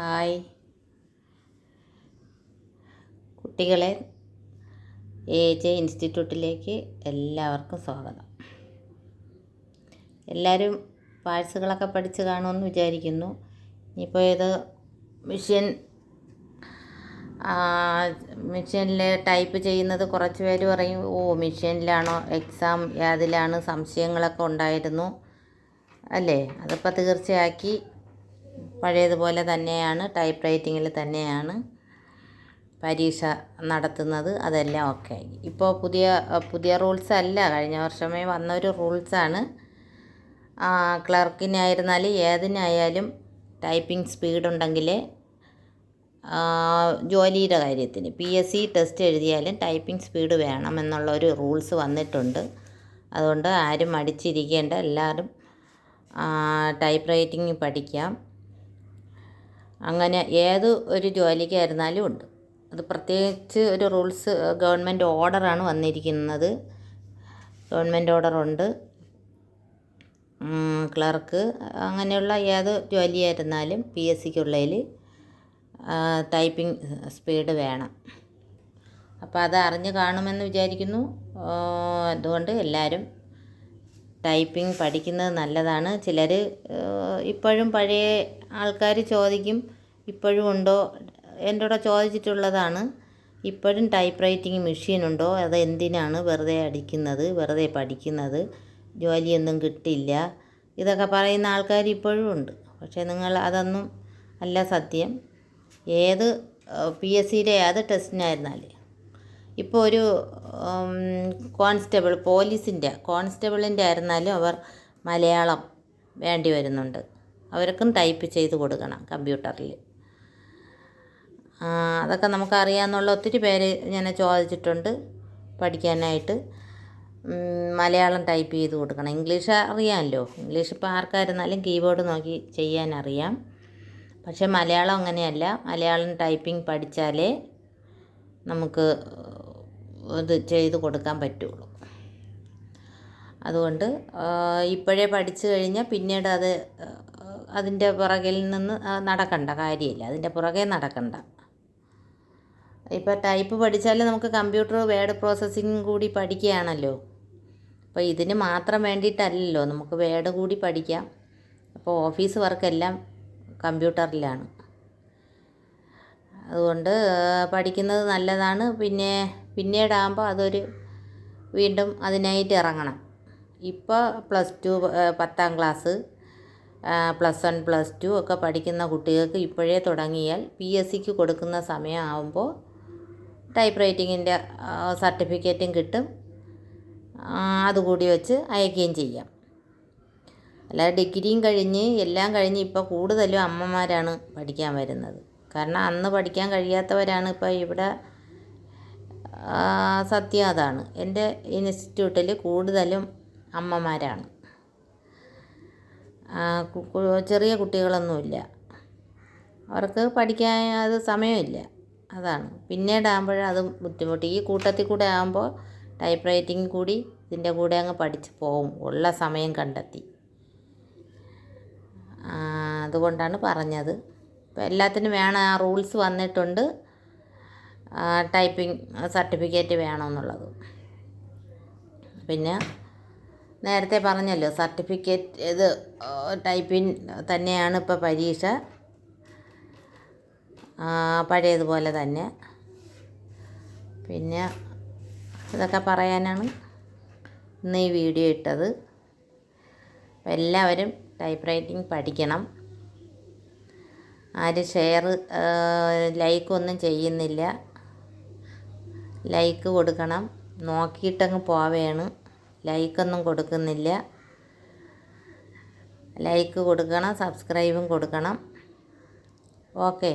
Hi. കുട്ടികളെ A J ഇൻസ്റ്റിറ്റ്യൂട്ടിലേക്ക് എല്ലാവർക്കും സ്വാഗതം. എല്ലാവരും പാഴ്സുകളൊക്കെ പഠിച്ച് കാണുമെന്ന് വിചാരിക്കുന്നു. ഇനിയിപ്പോൾ ഇത് മിഷ്യൻ മിഷ്യനിൽ ടൈപ്പ് ചെയ്യുന്നത് കുറച്ച് പേര് പറയും ഓ മിഷ്യനിലാണോ എക്സാം ഏതിലാണ്? സംശയങ്ങളൊക്കെ ഉണ്ടായിരുന്നു. അല്ലേ? അതിപ്പോൾ തീർച്ചയാക്കി പഴയതുപോലെ തന്നെയാണ് ടൈപ്പ് റൈറ്റിങ്ങിൽ തന്നെയാണ് പരീക്ഷ നടത്തുന്നത് അതെല്ലാം ഓക്കെ ആയി. ഇപ്പോൾ പുതിയ പുതിയ റൂൾസ് അല്ല. കഴിഞ്ഞ വർഷമേ വന്ന ഒരു റൂൾസാണ് ക്ലർക്കിനായിരുന്നാലും ഏതിനായാലും ടൈപ്പിംഗ് സ്പീഡ് ഉണ്ടെങ്കിൽ ജോലിയുടെ കാര്യത്തിന് പി എസ് സി ടെസ്റ്റ് എഴുതിയാലും ടൈപ്പിംഗ് സ്പീഡ് വേണം എന്നുള്ള ഒരു റൂൾസ് വന്നിട്ടുണ്ട്. അതുകൊണ്ട് ആരും മടിച്ചിരിക്കേണ്ട. എല്ലാവരും ടൈപ്പ് റൈറ്റിംഗ് പഠിക്കാം. അങ്ങനെ ഏത് ഒരു ജോലിക്കായിരുന്നാലും ഉണ്ട്. അത് പ്രത്യേകിച്ച് ഒരു റൂൾസ് ഗവൺമെന്റ് ഓർഡറാണ് വന്നിരിക്കുന്നത്. ഗവൺമെന്റ് ഓർഡറുണ്ട്. ക്ലർക്ക് അങ്ങനെയുള്ള ഏത് ജോലിയായിരുന്നാലും പി എസ് സിക്കുള്ളതിൽ ടൈപ്പിംഗ് സ്പീഡ് വേണം. അപ്പോൾ അത് അറിഞ്ഞ് കാണുമെന്ന് വിചാരിക്കുന്നു. അതുകൊണ്ട് എല്ലാവരും ടൈപ്പിംഗ് പഠിക്കുന്നത് നല്ലതാണ്. ചിലർ ഇപ്പോഴും പഴയ ആൾക്കാർ ചോദിക്കും ഇപ്പോഴും ഉണ്ടോ? എന്റെ കൂടെ ചോദിച്ചിട്ടുള്ളതാണ്. ഇപ്പോഴും ടൈപ്പ് റൈറ്റിംഗ് മെഷീൻ ഉണ്ടോ? അത് എന്തിനാണ് വെറുതെ അടിക്കുന്നത്? വെറുതെ പഠിക്കുന്നത്? ജോലിയൊന്നും കിട്ടില്ല. ഇതൊക്കെ പറയുന്ന ആൾക്കാർ ഇപ്പോഴും ഉണ്ട്. പക്ഷേ നിങ്ങൾ അതൊന്നും അല്ല സത്യം. ഏത് പി എസ് സിയുടെ ഏത് ടെസ്റ്റിനായിരുന്നാലും ഇപ്പോൾ ഒരു കോൺസ്റ്റബിൾ പോലീസിന്റെ കോൺസ്റ്റബിളിന്റെ ആയിരുന്നാലും അവർ മലയാളം വേണ്ടി വരുന്നുണ്ട്. അവർക്കും ടൈപ്പ് ചെയ്ത് കൊടുക്കണം കമ്പ്യൂട്ടറിൽ അതൊക്കെ നമുക്കറിയാമെന്നുള്ള ഒത്തിരി പേര് ഞാൻ ചോദിച്ചിട്ടുണ്ട് പഠിക്കാനായിട്ട്. മലയാളം ടൈപ്പ് ചെയ്ത് കൊടുക്കണം. ഇംഗ്ലീഷ് അറിയാമല്ലോ. ഇംഗ്ലീഷ് ഇപ്പോൾ ആർക്കായിരുന്നാലും കീബോർഡ് നോക്കി ചെയ്യാൻ അറിയാം പക്ഷേ മലയാളം അങ്ങനെയല്ല. മലയാളം ടൈപ്പിംഗ് പഠിച്ചാലേ നമുക്ക് ഇത് ചെയ്ത് കൊടുക്കാൻ പറ്റുള്ളൂ. അതുകൊണ്ട് ഇപ്പോഴേ പഠിച്ചു കഴിഞ്ഞാൽ പിന്നീട് അത് അതിന്റെ പുറകിൽ നിന്ന് നടക്കണ്ട കാര്യമില്ല. അതിന്റെ പുറകെ നടക്കണ്ട. ഇപ്പോൾ ടൈപ്പ് പഠിച്ചാൽ നമുക്ക് കമ്പ്യൂട്ടർ വേഡ് പ്രോസസ്സിങ് കൂടി പഠിക്കുകയാണല്ലോ. അപ്പോൾ ഇതിന് മാത്രം വേണ്ടിയിട്ടല്ലല്ലോ. നമുക്ക് വേഡ് കൂടി പഠിക്കാം. അപ്പോൾ ഓഫീസ് വർക്കെല്ലാം കമ്പ്യൂട്ടറിലാണ്. അതുകൊണ്ട് പഠിക്കുന്നത് നല്ലതാണ്. പിന്നെ പിന്നീടാകുമ്പോൾ അതൊരു വീണ്ടും അതിനായിട്ട് ഇറങ്ങണം. ഇപ്പോൾ പ്ലസ് ടു പത്താം class plus one plus two ഒക്കെ പഠിക്കുന്ന കുട്ടികൾക്ക് ഇപ്പോഴേ തുടങ്ങിയാൽ പി എസ് സിക്ക് കൊടുക്കുന്ന സമയമാകുമ്പോൾ ടൈപ്പ് റൈറ്റിങ്ങിന്റെ സർട്ടിഫിക്കറ്റും കിട്ടും. അതുകൂടി വെച്ച് അയക്കുകയും ചെയ്യാം. അല്ലാതെ ഡിഗ്രിയും കഴിഞ്ഞ് എല്ലാം കഴിഞ്ഞ് ഇപ്പോൾ കൂടുതലും അമ്മമാരാണ് പഠിക്കാൻ വരുന്നത്. കാരണം അന്ന് പഠിക്കാൻ കഴിയാത്തവരാണ് ഇപ്പോൾ ഇവിടെ സത്യം അതാണ്. എന്റെ ഇൻസ്റ്റിറ്റ്യൂട്ടിൽ കൂടുതലും അമ്മമാരാണ്. ചെറിയ കുട്ടികളൊന്നുമില്ല. അവർക്ക് പഠിക്കാൻ അത് സമയമില്ല. അതാണ്. പിന്നീടാകുമ്പോൾ അത് ബുദ്ധിമുട്ട്. ഈ കൂട്ടത്തിൽ കൂടെ ആകുമ്പോൾ ടൈപ്പ് റൈറ്റിംഗ് കൂടി ഇതിന്റെ കൂടെ അങ്ങ് പഠിച്ച് പോവും ഉള്ള സമയം കണ്ടെത്തി. അതുകൊണ്ടാണ് പറഞ്ഞത്. ഇപ്പം എല്ലാത്തിനും വേണം. ആ റൂൾസ് വന്നിട്ടുണ്ട്. ടൈപ്പിംഗ് സർട്ടിഫിക്കറ്റ് വേണമെന്നുള്ളത്. പിന്നെ നേരത്തെ പറഞ്ഞല്ലോ സർട്ടിഫിക്കറ്റ് ഇത് ടൈപ്പിംഗ് തന്നെയാണ് ഇപ്പോൾ പരീക്ഷ. പഴയതുപോലെ തന്നെ. പിന്നെ ഇതൊക്കെ പറയാനാണ് ഇന്ന് ഈ വീഡിയോ ഇട്ടത്. എല്ലാവരും ടൈപ്പ് റൈറ്റിംഗ് പഠിക്കണം. ആരും ഷെയർ ലൈക്കൊന്നും ചെയ്യുന്നില്ല. ലൈക്ക് കൊടുക്കണം. നോക്കിയിട്ടങ്ങ് പോവുകയാണ് ലൈക്കൊന്നും കൊടുക്കുന്നില്ല. ലൈക്ക് കൊടുക്കണം സബ്സ്ക്രൈബും കൊടുക്കണം. ഓക്കെ